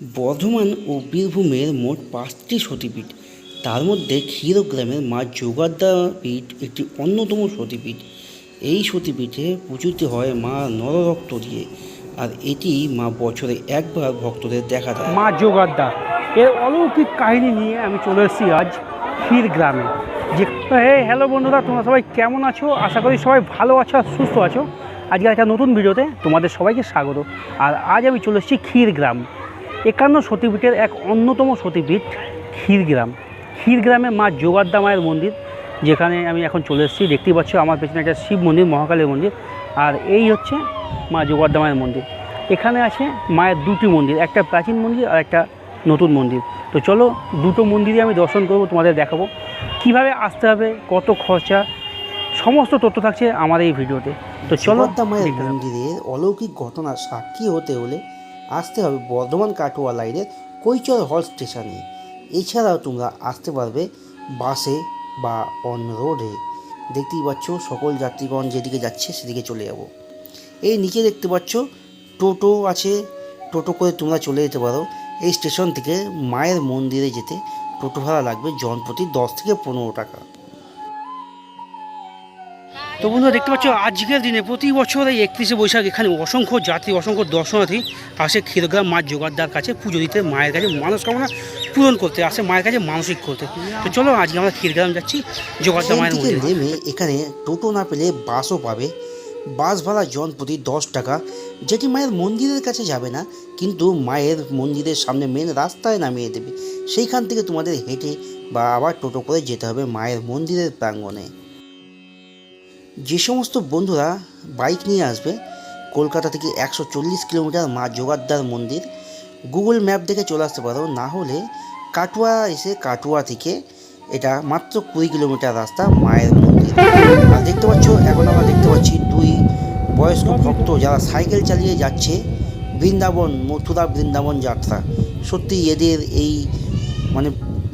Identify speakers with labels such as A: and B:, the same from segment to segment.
A: বর্ধমান ও বীরভূমের মোট পাঁচটি সতীপীঠ। তার মধ্যে ক্ষীরগ্রামের মা যোগাদ্দা পীঠ একটি অন্যতম সতীপীঠ। এই সতীপীঠে পুজোতে হয় মা নররক্ত দিয়ে, আর এটি মা বছরে একবার ভক্তদের দেখা দেয়।
B: মা যোগাদ্দা, এর অলৌকিক কাহিনী নিয়ে আমি চলে এসেছি আজ ক্ষীর গ্রামে। যে হ্যালো বন্ধুরা, তোমরা সবাই কেমন আছো? আশা করি সবাই ভালো আছো আর সুস্থ আছো। আজকে একটা নতুন ভিডিওতে তোমাদের সবাইকে স্বাগত। আর আজ আমি চলে এসেছি ক্ষীর গ্রাম। একান্ন সতীপীঠের এক অন্যতম সতীপীঠ ক্ষীরগ্রাম। ক্ষীরগ্রামে মা যোগাদ্দা মায়ের মন্দির যেখানে আমি এখন চলে এসেছি। দেখতেই পাচ্ছ আমার পেছনে একটা শিব মন্দির মহাকালীর মন্দির। আর এই হচ্ছে মা যোগাদ্দা মায়ের মন্দির। এখানে আছে মায়ের দুটি মন্দির একটা প্রাচীন মন্দির আর একটা নতুন মন্দির। তো চলো দুটো মন্দিরই আমি দর্শন করব তোমাদের দেখাবো। কীভাবে আসতে হবে কত খরচা সমস্ত তথ্য থাকছে আমার এই ভিডিওতে। তো চলো
A: মন্দিরের অলৌকিক ঘটনার সাক্ষী হতে হলে আসতে হবে বর্ধমান কাটোয়া লাইনের কৈচর হল স্টেশনে। এছাড়াও তোমরা আসতে পারবে বাসে বা অন রোডে। দেখতেই পাচ্ছ সকল যাত্রীগণ যেদিকে যাচ্ছে সেদিকে চলে যাব। এই নিচে দেখতে পাচ্ছ টোটো আছে। টোটো করে তোমরা চলে যেতে পারো। এই স্টেশন থেকে মায়ের মন্দিরে যেতে টোটো ভাড়া লাগবে জনপ্রতি দশ থেকে পনেরো টাকা।
B: তো বন্ধুরা দেখতে পাচ্ছ আজকের দিনে প্রতি বছর এই একত্রিশে বৈশাখ এখানে অসংখ্য যাত্রী অসংখ্য দর্শনার্থী আসে ক্ষীরগ্রাম মা যোগাদ্দার কাছে পুজো দিতে মায়ের কাছে মনস্কামনা পূরণ করতে আসে মায়ের কাছে মানসিক করতে। তো চলো আজকে আমরা ক্ষীরগ্রাম যাচ্ছি
A: ট্রেন
B: মায়ের মন্দিরে।
A: নেমে এখানে টোটো না পেলে বাসও পাবে। বাস ভাড়া জন প্রতি দশ টাকা। যেটি মায়ের মন্দিরের কাছে যাবে না কিন্তু মায়ের মন্দিরের সামনে মেন রাস্তায় নামিয়ে দেবে। সেইখান থেকে তোমাদের হেঁটে বা আবার টোটো করে যেতে হবে মায়ের মন্দিরের প্রাঙ্গণে। যে সমস্ত বন্ধুরা বাইক নিয়ে আসবে, কলকাতা থেকে একশো চল্লিশ কিলোমিটার মা যোগাদ্দার মন্দির, গুগল ম্যাপ দেখে চলে আসতে পারো। না হলে কাটুয়া এসে কাটুয়া থেকে এটা মাত্র কুড়ি কিলোমিটার রাস্তা মায়ের মন্দির। আর দেখতে পাচ্ছ, এখন আমরা দেখতে পাচ্ছি দুই বয়স্ক ভক্ত যারা সাইকেল চালিয়ে যাচ্ছে বৃন্দাবন, মথুরা বৃন্দাবন যাত্রা। সত্যি এদের এই মানে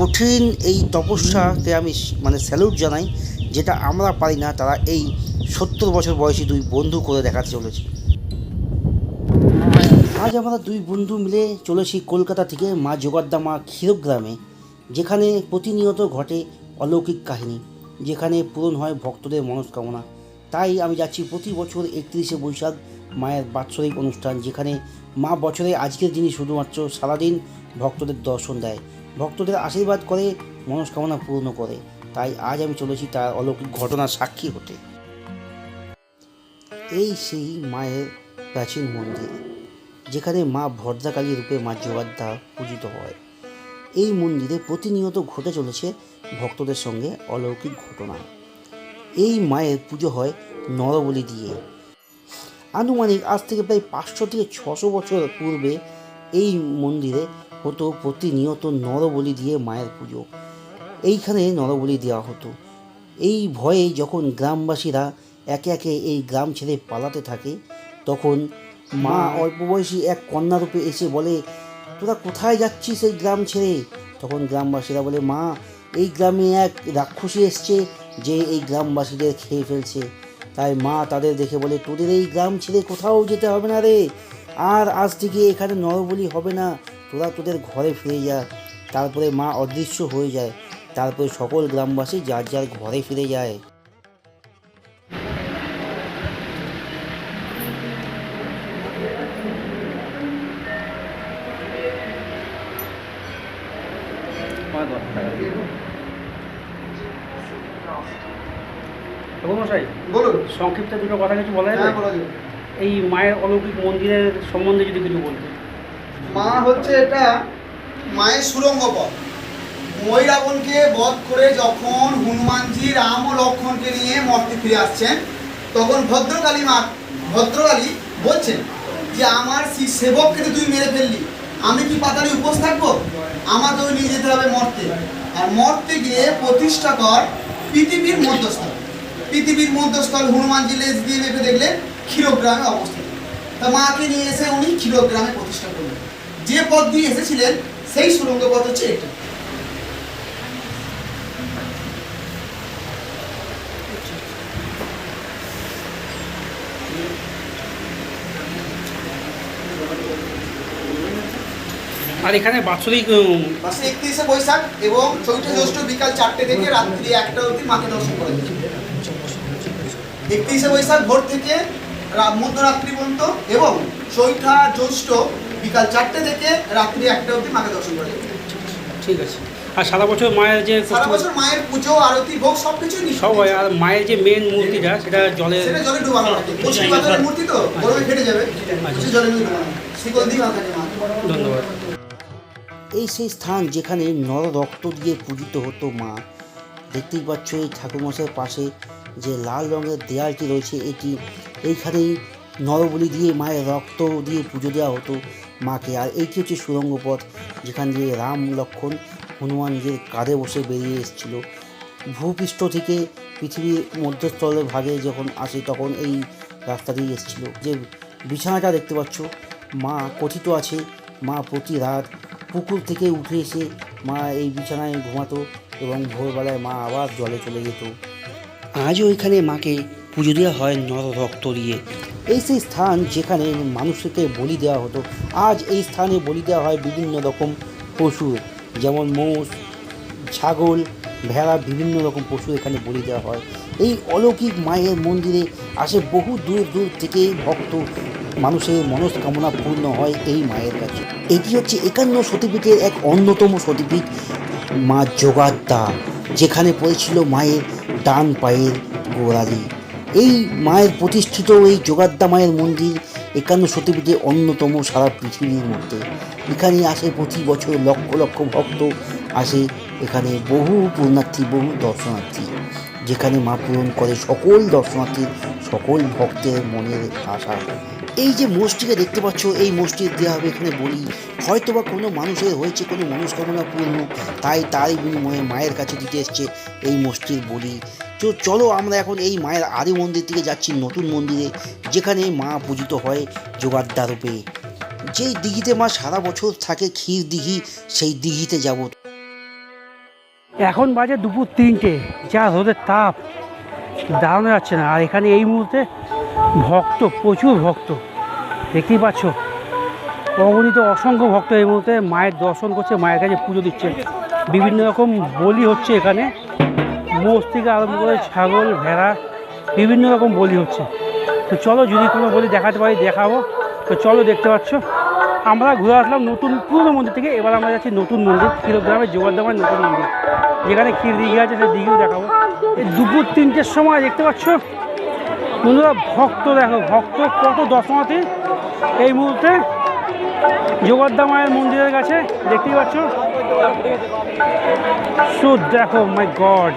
A: কঠিন এই তপস্যাকে আমি মানে স্যালুট জানাই। যেটা আমরা পারি না, তারা এই সত্তর বছর বয়সী দুই বন্ধু করে দেখাতে চলেছে। আজ আমরা দুই বন্ধু মিলে চলেছি কলকাতা থেকে মা যোগাদ্দা মা ক্ষীরগ্রামে যেখানে প্রতিনিয়ত ঘটে অলৌকিক কাহিনী, যেখানে পূরণ হয় ভক্তদের মনস্কামনা। তাই আমি যাচ্ছি প্রতি বছর একত্রিশে বৈশাখ মায়ের বাৎসরিক অনুষ্ঠান, যেখানে মা বছরে আজকের দিনই শুধুমাত্র সারাদিন ভক্তদের দর্শন দেয়, ভক্তদের আশীর্বাদ করে, মনস্কামনা পূর্ণ করে। তাই আজ আমি চলেছি তার অলৌকিক ঘটনার সাক্ষী হতে। এই সেই মায়ের প্রাচীন মন্দির, যেখানে মা ভদ্রাকালী রূপে মা যোগাদ্দা পূজিত হয়। এই মন্দিরে প্রতিনিয়ত ঘটে চলেছে ভক্তদের সঙ্গে অলৌকিক ঘটনা। এই মায়ের পুজো হয় নরবলি দিয়ে। আনুমানিক আজ থেকে প্রায় পাঁচশো থেকে ছশো বছর পূর্বে এই মন্দিরে হতো প্রতিনিয়ত নরবলি দিয়ে মায়ের পুজো। এইখানে নরবলি দেওয়া হতো। এই ভয়ে যখন গ্রামবাসীরা একে একে এই গ্রাম ছেড়ে পালাতে থাকে, তখন মা অল্প বয়সী এক কন্যারূপে এসে বলে, তোরা কোথায় যাচ্ছিস এই গ্রাম ছেড়ে? তখন গ্রামবাসীরা বলে, মা, এই গ্রামে এক রাক্ষসী এসছে যে এই গ্রামবাসীদের খেয়ে ফেলছে। তাই মা তাদের দেখে বলে, তোদের এই গ্রাম ছেড়ে কোথাও যেতে হবে না রে। আর আজ থেকে এখানে নরবলি হবে না। তোরা তোদের ঘরে ফিরে যা। তারপরে মা অদৃশ্য হয়ে যায়। তারপরে সকল গ্রামবাসী যার যার ঘরে ফিরে যায়।
C: বলুন।
B: সংক্ষিপ্ত দুটো কথা কিছু বলা
C: হ্যাঁ বলা যাবে।
B: এই মায়ের অলৌকিক মন্দিরের সম্বন্ধে যদি কিছু বলতে।
C: মা হচ্ছে এটা মায়ের সুরঙ্গ পথ। ময়রাবণকে বধ করে যখন হনুমানজি রাম ও লক্ষ্মণকে নিয়ে মর্তে ফিরে আসছেন, তখন ভদ্রকালী মা ভদ্রকালী বলছেন যে, আমার সেবককে তুই মেরে ফেললি। আমি কি পাতালে উপোস থাকব? আমাকেও নিয়ে যেতে হবে মর্তে। আর মর্তে গিয়ে প্রতিষ্ঠা কর পৃথিবীর মধ্যস্থল। পৃথিবীর মধ্যস্থল হনুমানজি লেজ দিয়ে মেপে দেখলে ক্ষীরগ্রামে অবস্থিত। তা মাকে নিয়ে এসে উনি ক্ষীরগ্রামে প্রতিষ্ঠা করলেন। যে পথ দিয়ে এসেছিলেন, সেই সুরঙ্গ পথ হচ্ছে এটা।
B: আর এখানে বাৎসরিক
C: মাসে একত্রিশে বৈশাখ এবং চৈত্র জ্যৈষ্ঠ বিকাল চারটে থেকে রাত্রি একটা অবধি মাকে দর্শন করা যায়। একত্রিশে বৈশাখ ভোর থেকে মধ্যরাত্রি পর্যন্ত এবং চৈত্রা জ্যৈষ্ঠ বিকাল চারটে থেকে রাত্রি একটা অবধি মাকে দর্শন করা যায়।
B: ঠিক আছে। আর সারা বছর মায়ের যে
C: সারা বছর মায়ের পুজো আরতি ভোগ সব কিছুই
B: সব হয়। আর মায়ের যে মেন মূর্তিটা সেটা জলে
C: সেটা জলে ডুবানো থাকে মূর্তি তো গরমে ফেটে যাবে। সে জলে ডুবানো শিকল দিয়ে থাকে মা
B: ধন্যবাদ।
A: এই সেই স্থান যেখানে নর রক্ত দিয়ে পূজিত হতো মা। দেখতেই পাচ্ছ এই ঠাকুরমশাইয়ের পাশে যে লাল রঙের দেয়ালটি রয়েছে, এটি এইখানেই নরবলি দিয়ে মায়ের রক্ত দিয়ে পুজো দেওয়া হতো মাকে। আর এইটি হচ্ছে সুরঙ্গ পথ, যেখান দিয়ে রাম লক্ষণ হনুমানজির কাঁধে বসে বেরিয়ে এসেছিল। ভূপৃষ্ঠ থেকে পৃথিবীর মধ্যস্থলের ভাগে যখন আসে, তখন এই রাস্তা দিয়ে এসেছিল। যে বিছানাটা দেখতে পাচ্ছ, মা কথিত আছে, মা প্রতি রাত পুকুর থেকে উঠে এসে মা এই বিছানায় ঘুমাতো এবং ভোরবেলায় মা আবার জলে চলে যেত। আজও এখানে মাকে পুজো দেওয়া হয় নর রক্ত দিয়ে। এই সেই স্থান যেখানে মানুষকে বলি দেওয়া হতো। আজ এই স্থানে বলি দেওয়া হয় বিভিন্ন রকম পশু যেমন মোষ ছাগল ভেড়া বিভিন্ন রকম পশু এখানে বলি দেওয়া হয়। এই অলৌকিক মায়ের মন্দিরে আসে বহু দূর দূর থেকে ভক্ত মানুষের মনস্কামনা পূর্ণ হয় এই মায়ের কাছে। এটি হচ্ছে একান্ন সতীপীঠের এক অন্যতম সতীপীঠ মা যোগাদ্দা যেখানে পড়েছিল মায়ের ডান পায়ের গোড়ালি। এই মায়ের প্রতিষ্ঠিত এই যোগাদ্দা মায়ের মন্দির একান্ন সতীপীঠে অন্যতম সারা পৃথিবীর মধ্যে। এখানে আসে প্রতি বছর লক্ষ লক্ষ ভক্ত আসে এখানে, বহু পুণ্যার্থী, বহু দর্শনার্থী, যেখানে মা পূরণ করে সকল দর্শনার্থীর, সকল ভক্তের মনের আশা। এই যে মোষটিকে দেখতে পাচ্ছ, এই মোষটির দেওয়া হবে এখানে বলি। হয়তো বা কোনো মানুষের হয়েছে, কোনো মনস্কামনা পূর্ণ তাই তারই বিনিময়ে মায়ের কাছে দিতে এসছে এই মোষটির বলি। তো চলো আমরা এখন এই মায়ের আদি মন্দির থেকে যাচ্ছি, নতুন মন্দিরে, যেখানে মা পূজিত হয় যোগাদ্দা রূপে। যেই দিঘিতে মা সারা বছর থাকে, ক্ষীর দিঘি, সেই দিঘিতে যাব।
B: এখন বাজে দুপুর তিনটে, যা রোদের তাপ, দাঁড়ানো যাচ্ছে না। আর এখানে এই মুহূর্তে ভক্ত, প্রচুর ভক্ত। দেখতেই পাচ্ছ অগণিত অসংখ্য ভক্ত এই মুহূর্তে মায়ের দর্শন করছে, মায়ের কাছে পুজো দিচ্ছে। বিভিন্ন রকম বলি হচ্ছে এখানে। মোষ থেকে আরম্ভ করে ছাগল, ভেড়া, বিভিন্ন রকম বলি হচ্ছে। তো চলো যদি কোনো বলি দেখাতে পারি, দেখাবো। তো চলো দেখতে পাচ্ছ, আমরা ঘুরে আসলাম নতুন পুরনো মন্দির থেকে। এবার আমরা যাচ্ছি নতুন মন্দির ক্ষীরগ্রামের জোগাড়দামের নতুন মন্দির। যেখানে ক্ষীর দিঘি আছে, সেই দিঘিও দেখাবো। এই দুপুর তিনটের সময় দেখতে পাচ্ছ বন্ধুরা, ভক্ত দেখো, ভক্ত কত দর্শনার্থী এই মুহূর্তে যোগদ্দা মায়ের মন্দিরের কাছে, দেখতেই পাচ্ছ? সো দেখো মাই গড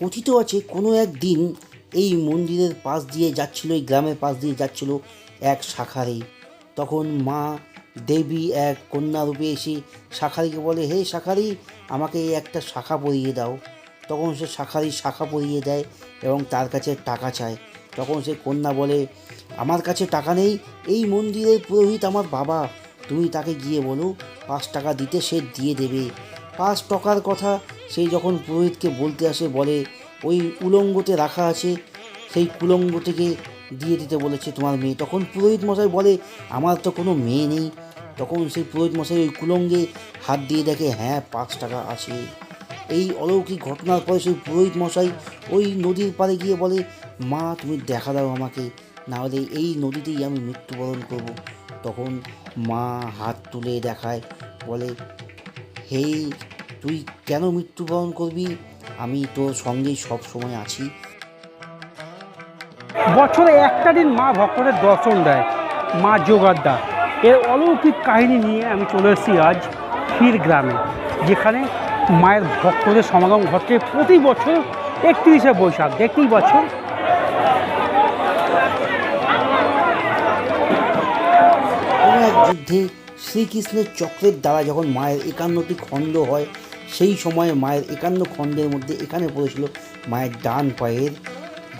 A: কথিত আছে, কোনো একদিন এই মন্দিরের পাশ দিয়ে যাচ্ছিল, এই গ্রামের পাশ দিয়ে যাচ্ছিল এক শাখারি। তখন মা দেবী এক কন্যা রূপে এসে শাখারিকে বলে, হে শাখারি, আমাকে একটা শাখা পরিয়ে দাও। তখন সে শাখারি শাখা পরিয়ে দেয় এবং তার কাছে টাকা চায়। তখন সে কন্যা বলে, আমার কাছে টাকা নেই, এই মন্দিরের পুরোহিত আমার বাবা। তুমি তাকে গিয়ে বলো, পাঁচ টাকা দিতে সে দিয়ে দেবে। পাঁচ টকার কথা সেই যখন পুরোহিতকে বলতে আসে, বলে, ওই উলঙ্গতে রাখা আছে, সেই কুলঙ্গটিকে দিয়ে দিতে বলেছে তোমার মেয়ে। তখন পুরোহিত মশাই বলে, আমার তো কোনো মেয়ে নেই। তখন সেই পুরোহিত মশাই ওই কুলঙ্গে হাত দিয়ে দেখে হ্যাঁ পাঁচ টাকা আছে। এই অলৌকিক ঘটনার পরে সেই পুরোহিত মশাই ওই নদীর পাড়ে গিয়ে বলে, মা, তুমি দেখা দাও আমাকে, নাহলে এই নদীতেই আমি মৃত্যুবরণ করব। তখন মা হাত তুলে দেখায়, বলে হে তুই কেন মৃত্যুবরণ করবি? আমি তোর সঙ্গেই সব সময় আছি।
B: বছরে একটা দিন মা ভক্তদের দর্শন দেয় মা যোগাদ্দা। এর অলৌকিক কাহিনী নিয়ে আমি চলে এসেছি আজ ক্ষীর গ্রামে যেখানে মায়ের ভক্তদের সমাগম ঘটছে প্রতি বছর একত্রিশে বৈশাখ। দেখতেই
A: বছর যুদ্ধে শ্রীকৃষ্ণের চক্রের দ্বারা যখন মায়ের একান্নটি খণ্ড হয়, সেই সময়ে মায়ের একান্ন খণ্ডের মধ্যে এখানে পড়েছিল মায়ের ডান পায়ের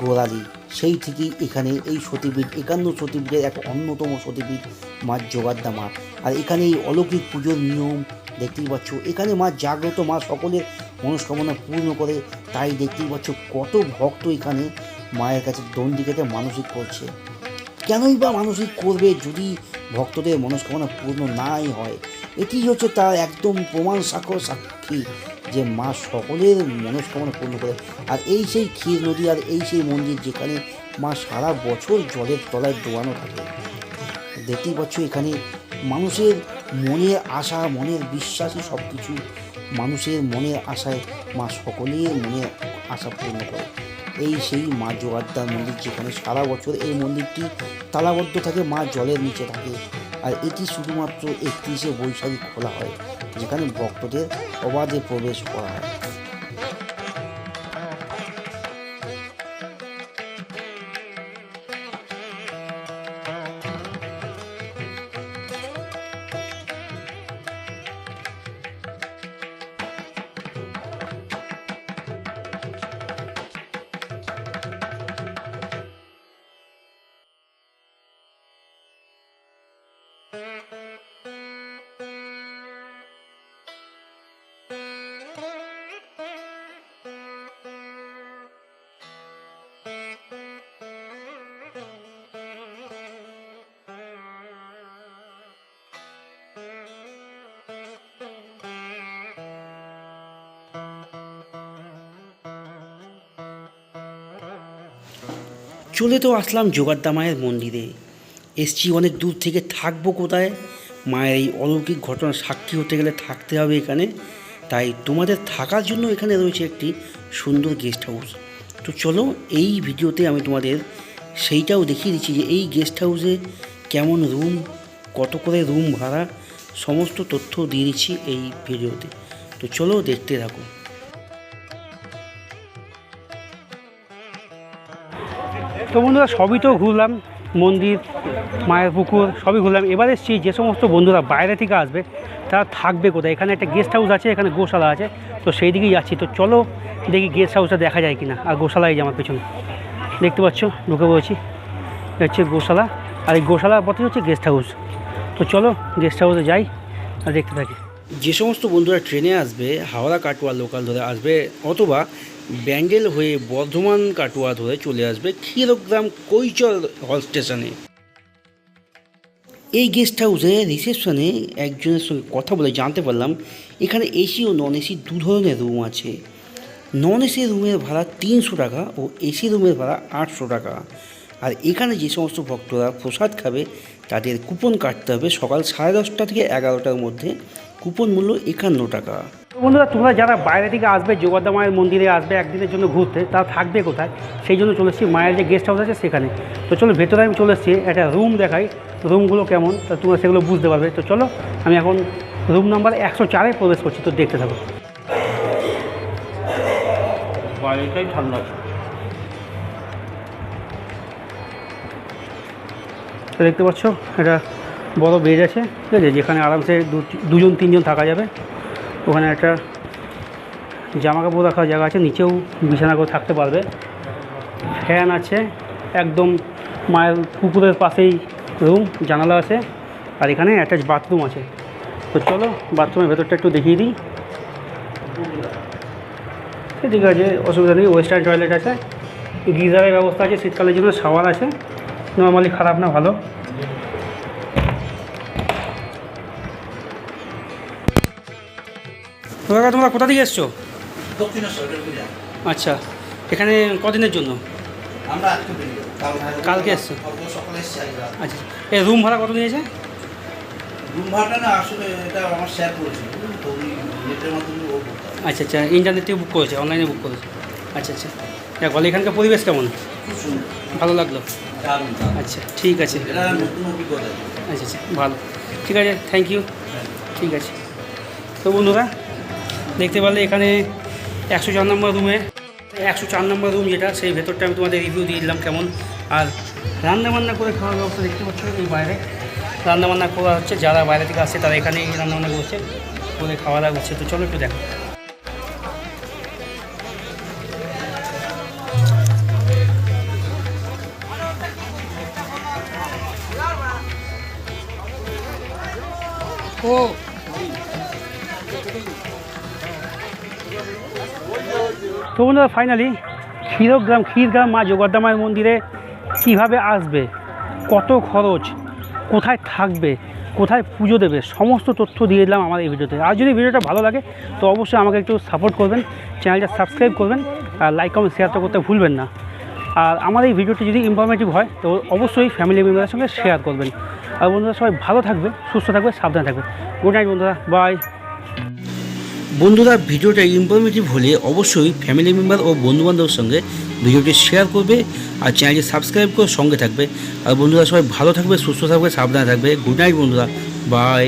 A: গোড়ালি। সেই থেকেই এখানে এই সতীপীঠ, একান্ন সতীপীঠের এক অন্যতম সতীপীঠ মা জোগাদ্দা মা আর এখানে এই অলৌকিক পুজোর নিয়ম দেখতেই পাচ্ছ। এখানে মা জাগ্রত, মা সকলের মনস্কামনা পূর্ণ করে, তাই দেখতেই পাচ্ছ কত ভক্ত এখানে মায়ের কাছে দণ্ডিকেতে মানসিক করছে। কেনই বা মানসিক করবে যদি ভক্তদের মনস্কামনা পূর্ণ নাই হয়। এটি হচ্ছে তার একদম প্রমাণ সাক্ষর সাক্ষী যে মা সকলের মনস্কামনা পূর্ণ করে। আর এই সেই ক্ষীর নদী আর এই সেই মন্দির যেখানে মা সারা বছর জলের তলায় ডোবানো থাকে। দেখতেই পাচ্ছ এখানে মানুষের মনের আশা, মনের বিশ্বাসই সব কিছু মানুষের মনের আশায় মা সকলের মনের আশা পূর্ণ করে। এই সেই মা জোয়ারদার মন্দির যেখানে সারা বছর এই মন্দিরটি তালাবদ্ধ থাকে, মা জলের নিচে থাকে। আর এটি শুধুমাত্র একত্রিশে বৈশাখী খোলা হয়, যেখানে ভক্তদের অবাধে প্রবেশ করা হয়। চলে তো আসলাম জোগাড়দা মায়ের মন্দিরে। এসছি অনেক দূর থেকে, থাকব কোথায়? মায়ের এই অলৌকিক ঘটনার সাক্ষী হতে গেলে থাকতে হবে এখানে। তাই তোমাদের থাকার জন্য এখানে রয়েছে একটি সুন্দর গেস্ট হাউস তো চলো, এই ভিডিওতে আমি তোমাদের সেইটাও দেখিয়ে দিচ্ছি যে এই গেস্ট হাউসে কেমন রুম কত করে রুম ভাড়া, সমস্ত তথ্য দিয়ে দিচ্ছি এই ভিডিওতে। তো চলো, দেখতে থাকো।
B: তো বন্ধুরা, সবই তো ঘুরলাম। মন্দির, মায়ের পুকুর, সবই ঘুরলাম। এবার এসেছি, যে সমস্ত বন্ধুরা বাইরে থেকে আসবে, তারা থাকবে কোথায়? এখানে একটা গেস্ট হাউস আছে, এখানে গোশালা আছে। তো সেই দিকেই যাচ্ছি। তো চলো, দেখি গেস্ট হাউসটা দেখা যায় কিনা। আর গোশালা এই যে আমার পেছনে। দেখতে পাচ্ছ? ঢুকে এ হচ্ছে গোশালা। আর এই গোশালার পথে হচ্ছে গেস্ট হাউস তো চলো গেস্ট হাউসে যাই আর দেখতে থাকি।
A: যে সমস্ত বন্ধুরা ট্রেনে আসবে, হাওড়া, কাটোয়া লোকাল ধরে আসবে, অথবা ব্যান্ডেল হয়ে বর্ধমান কাটোয়া ধরে চলে আসবে ক্ষীরগ্রাম কৈচল হল স্টেশনে। এই গেস্ট হাউসে রিসেপশনে একজনের সঙ্গে কথা বলে জানতে পারলাম, এখানে এসি ও নন এসি দু ধরনের রুম আছে। নন এসি রুমের ভাড়া তিনশো টাকা ও এসি রুমের ভাড়া আটশো টাকা। আর এখানে যে সমস্ত ভক্তরা প্রসাদ খাবে, তাদের কুপন কাটতে হবে সকাল সাড়ে দশটা থেকে এগারোটার মধ্যে। কুপন মূল্য একান্ন টাকা।
B: বন্ধুরা তোমরা যারা বাইরে থেকে আসবে যোগাদ্দা মায়ের মন্দিরে আসবে একদিনের জন্য ঘুরতে তারা থাকবে কোথায়? সেই জন্য চলে এসেছি। মায়ের যে গেস্ট হাউস আছে সেখানে। তো চলো ভেতরে আমি চলে এসেছি একটা রুম দেখাই। রুমগুলো কেমন? তা তোমরা সেগুলো বুঝতে পারবে। তো চলো আমি এখন রুম নাম্বার একশো চারে প্রবেশ করছি। তো দেখতে থাকো। বাইরেটাই ঠান্ডা। তো দেখতে পাচ্ছ এটা বড় বেড আছে। ঠিক আছে যেখানে আরামসে দুজন তিনজন থাকা যাবে। ওখানে একটা জামা কাপড় রাখার জায়গা আছে, নিচেও বিছানা করে থাকতে পারবে। ফ্যান আছে, একদম মায়ের পুকুরের পাশেই রুম জানালা আছে, আর এখানে অ্যাটাচ বাথরুম আছে। তো চলো বাথরুমের ভেতরটা একটু দেখিয়ে দিই। ঠিক আছে, অসুবিধা নেই ওয়েস্টার্ন টয়লেট আছে। গিজারের ব্যবস্থা আছে, শীতকালের জন্য শাওয়ার আছে। নর্মালি খারাপ না, ভালো। কাকা তোমরা কোথা থেকে এসছো? আচ্ছা এখানে কদিনের জন্য? কালকে এসছো? আচ্ছা এই রুম ভাড়া কত নিয়েছে?
C: রুম ভাড়াটা না আসলে এটা আমার শেয়ার করেছিল।
B: আচ্ছা আচ্ছা ইন্টারনেট থেকে বুক করেছে অনলাইনে বুক করেছে। আচ্ছা আচ্ছা। দেখ বলে এখানকার পরিবেশ কেমন? ভালো লাগল। আচ্ছা ঠিক আছে। আচ্ছা আচ্ছা ভালো। ঠিক আছে থ্যাংক ইউ ঠিক আছে। তো বন্ধুরা দেখতে পারলে এখানে একশো চার নম্বর রুমে একশো চার নম্বর রুম যেটা, সেই ভেতরটা আমি তোমাদের রিভিউ দিয়ে দিলাম কেমন। আর রান্নাবান্না করে খাওয়ার ব্যবস্থা দেখতে পাচ্ছ এই বাইরে। রান্নাবান্না করা হচ্ছে, যারা বাইরে থেকে আসছে তারা এখানেই রান্নাবান্না করছে, করে খাওয়া দাওয়া করছে। তো চলো একটু দেখো। তো বন্ধুরা ফাইনালি ক্ষীরগ্রাম ক্ষীরগ্রাম মা জগদ্দামায়ের মন্দিরে কীভাবে আসবে? কত খরচ? কোথায় থাকবে? কোথায় পুজো দেবে? সমস্ত তথ্য দিয়ে দিলাম আমার এই ভিডিওতে। আর যদি ভিডিওটা ভালো লাগে, তো অবশ্যই আমাকে একটু সাপোর্ট করবেন চ্যানেলটা সাবস্ক্রাইব করবেন, আর লাইক কমেন্ট শেয়ারটা করতে ভুলবেন না। আর আমার এই ভিডিওটি যদি ইনফরমেটিভ হয়, তো অবশ্যই ফ্যামিলি মেম্বারের সঙ্গে শেয়ার করবেন। আর বন্ধুরা, সবাই ভালো থাকবে, সুস্থ থাকবে, সাবধানে থাকবে। গুড নাইট বন্ধুরা বাই
A: বন্ধুরা, ভিডিওটা ইনফরমেটিভ হলে অবশ্যই ফ্যামিলি মেম্বার ও বন্ধুবান্ধবের সঙ্গে ভিডিওটি শেয়ার করবে আর চ্যানেলটি সাবস্ক্রাইব করে সঙ্গে থাকবে। আর বন্ধুরা, সবাই ভালো থাকবে, সুস্থ থাকবে, সাবধানে থাকবে। গুড নাইট বন্ধুরা বাই